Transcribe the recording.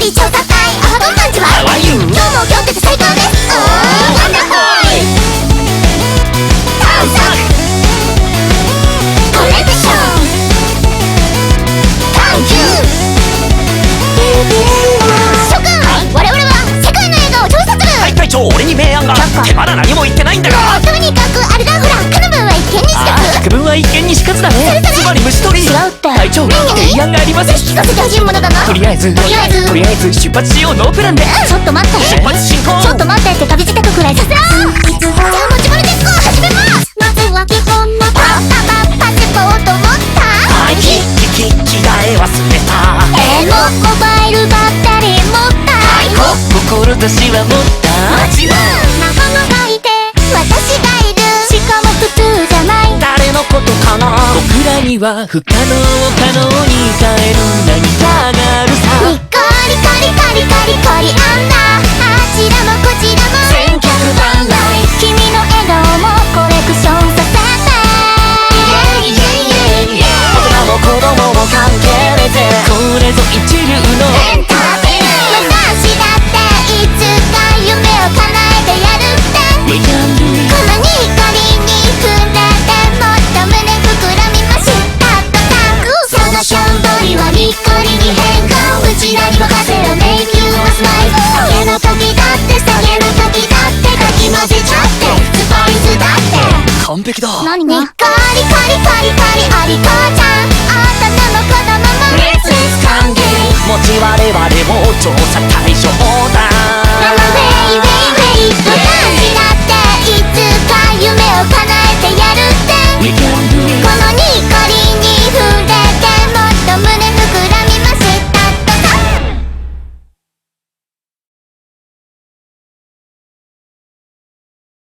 り調査隊アハドンパンチは How are you? 今日も今日って最高ですおーワンダホイ探索これでしょ探求諸君我々は世界の映画を調査するはい隊長俺に明暗がってまだ何も言ってなは一見にしかずだね。つまり虫取り。違うって。隊長提案があります。聞かせてほしいものだなとりあえずとりあえずとりあえず出発しようノープランで。ちょっと待って。出発進行。ちょっと待ってって旅支度くらいさせろじゃあ持ち物鉄鋼始めます。まずは基本のパパパパセポート持った。はい。ききき着替え忘れた。えのモバイルバッテリー持った。はい。こ志は持ったには不可能を可能に変える何かがあるさ。にっこりカリカリカリコリあんな。あちらもこちらも。完璧だ。何が？カリカリカリカリアリカちゃん。